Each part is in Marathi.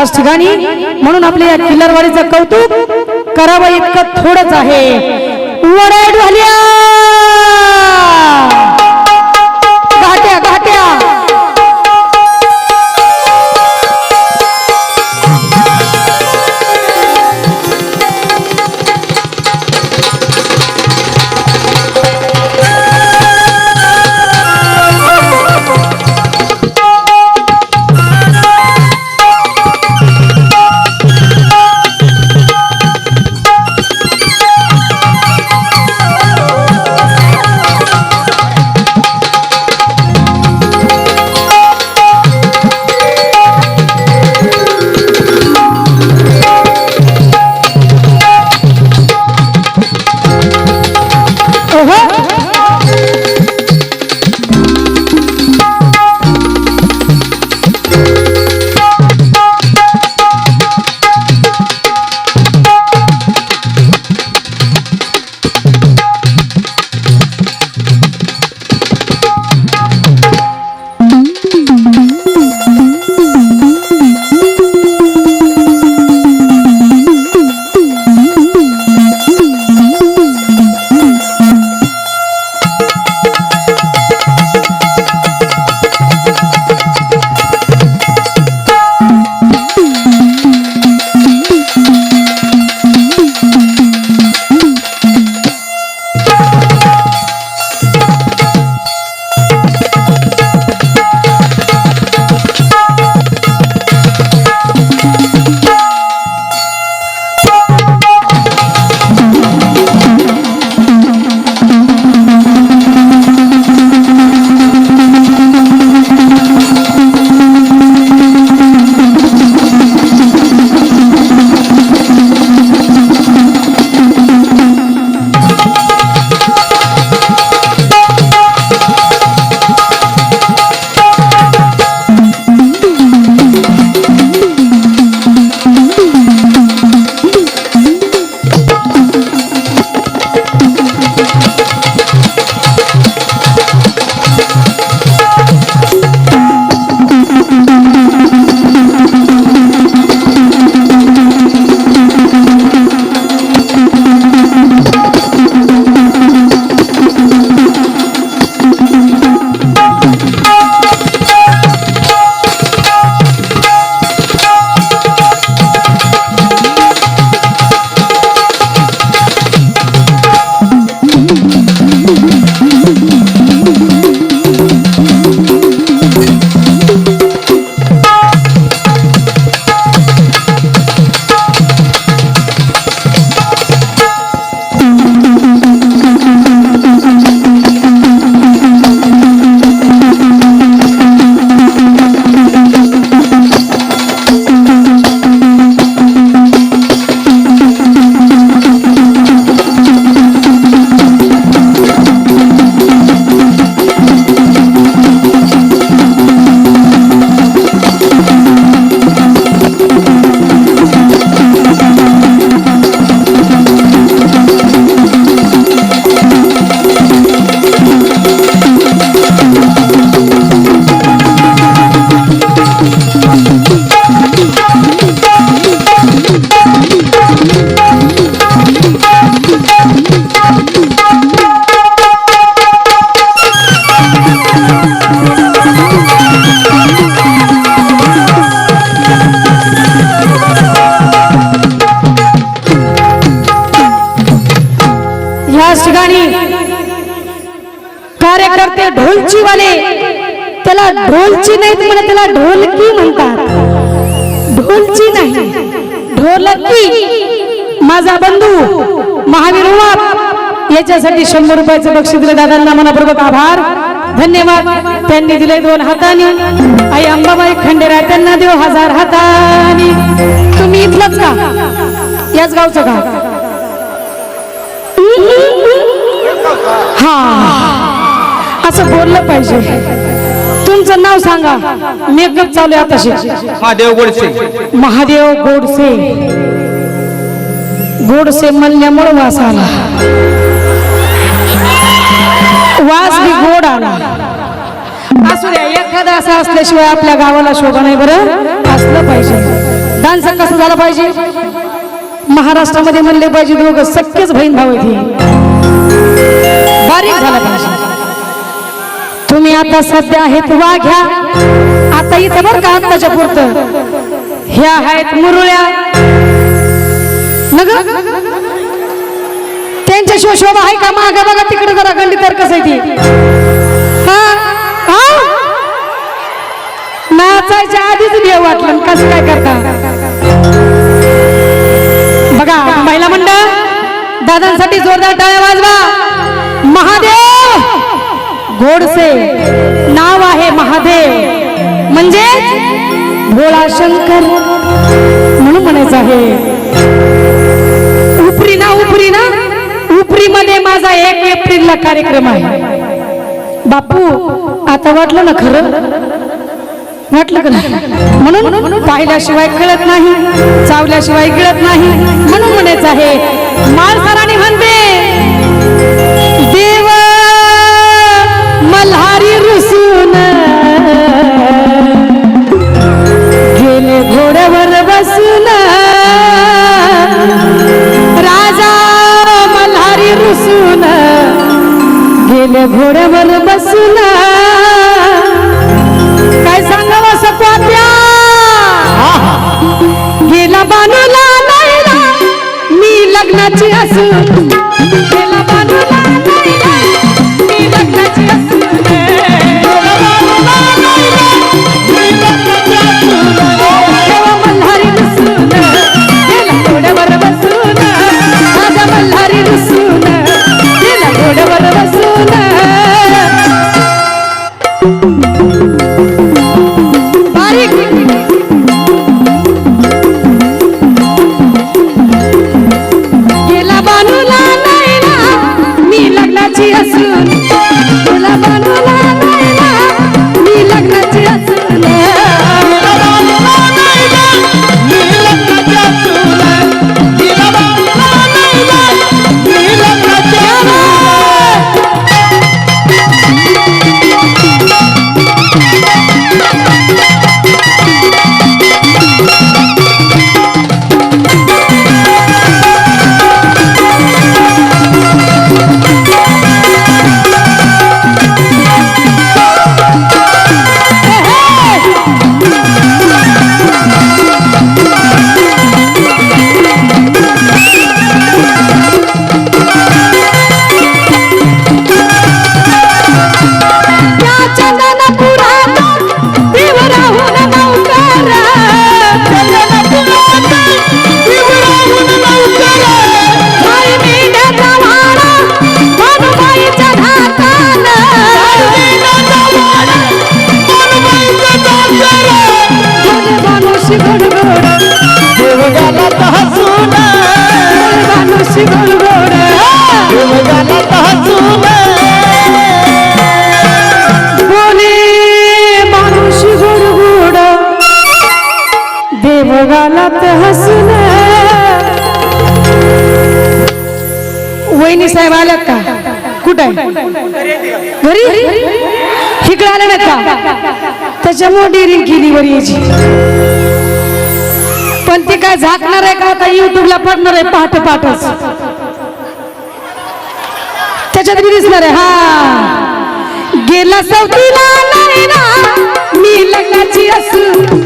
त्याच ठिकाणी. म्हणून आपल्या या किल्लरवाडीचं कौतुक करावं इतकं थोडंच आहे. कार्यकर्ते ढोलची वाले त्याला ढोलची नाही म्हणत त्याला ढोलकी म्हणतात. ढोलची नाही. ढोलकी. माझा बंधू महावीर उमाप याच्यासाठी शंभर रुपयाचं बक्षीस दिलं. दादांना मनापूर्वक आभार. धन्यवाद. त्यांनी दिले दोन हाताने. आई अंबाबाई खंडेरा त्यांना देव हजार हातानी. तुम्ही इथलंच का? याच गावचं का? हा. असं बोललं पाहिजे. तुमचं नाव सांगा. मेकअप चालू आहे आताशी महादेव गोडसे. महादेव गोडसे. गोडसे म्हणल्यामुळे वास आला. वास बी गोड आला. असू द्या एखादा असा असल्याशिवाय आपल्या गावाला शोभा नाही बरं. असलं पाहिजे. डान्स कसा झाला पाहिजे? महाराष्ट्रामध्ये म्हणले पाहिजे दोघं सख्यच बहीण हे. बारीक झाला पाहिजे. तुम्ही आता सध्या आहेत वाघ्या. आता इथं बरं का आत्ताच्या पुरतं? ह्या आहेत मुरुळ्या. नग? त्यांच्याशिवाय शोभा आहे का? माग बघा तिकडे जरा गंडी तर कसं ती. हा? हा? नाचायच्या आधीच देव वाटलं. कसं काय करता? बघा महिला मंडळ दादांसाठी जोरदार टाळ्या वाजवा. महादेव! गोडसे. नाव आहे महादेव. म्हणजे? भोळा शंकर म्हणून म्हणायचं आहे. उपरी ना उपरी ना. उपरी मध्ये माझा एक एप्रिलला कार्यक्रम आहे. बापू आता वाटलं ना खरं? वाटलं का नाही? म्हणून पाहिल्याशिवाय कळत नाही चावल्याशिवाय कळत नाही. म्हणून म्हणायचं आहे माळसराणी म्हणते गेले घोड्यावर बसून काय सांगावं सपात्या गेला बानूला नाहीला मी लग्नाची असून मानुषी गोडगोड देवगालात हसून बोले गोडगोड देवगालात हसून. वहिनी साहेब आल्यात का? कुठं घरी? इकडे आल्या नाहीत का? त्याच्यामुळे डेअरिंग केली वर पण ती काय झाकणार आहे का? आता युट्यूबला पडणार आहे पहाट पाठच त्याच्यात मी दिसणार आहे हा. गेला चौथीला नाही ना मी लग्नाची असून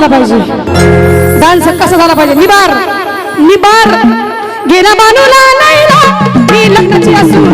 झाला पाहिजे? डान्स कसा झाला पाहिजे? निबार निबार. गेला बानूला नाहीला मी लग्नाची असू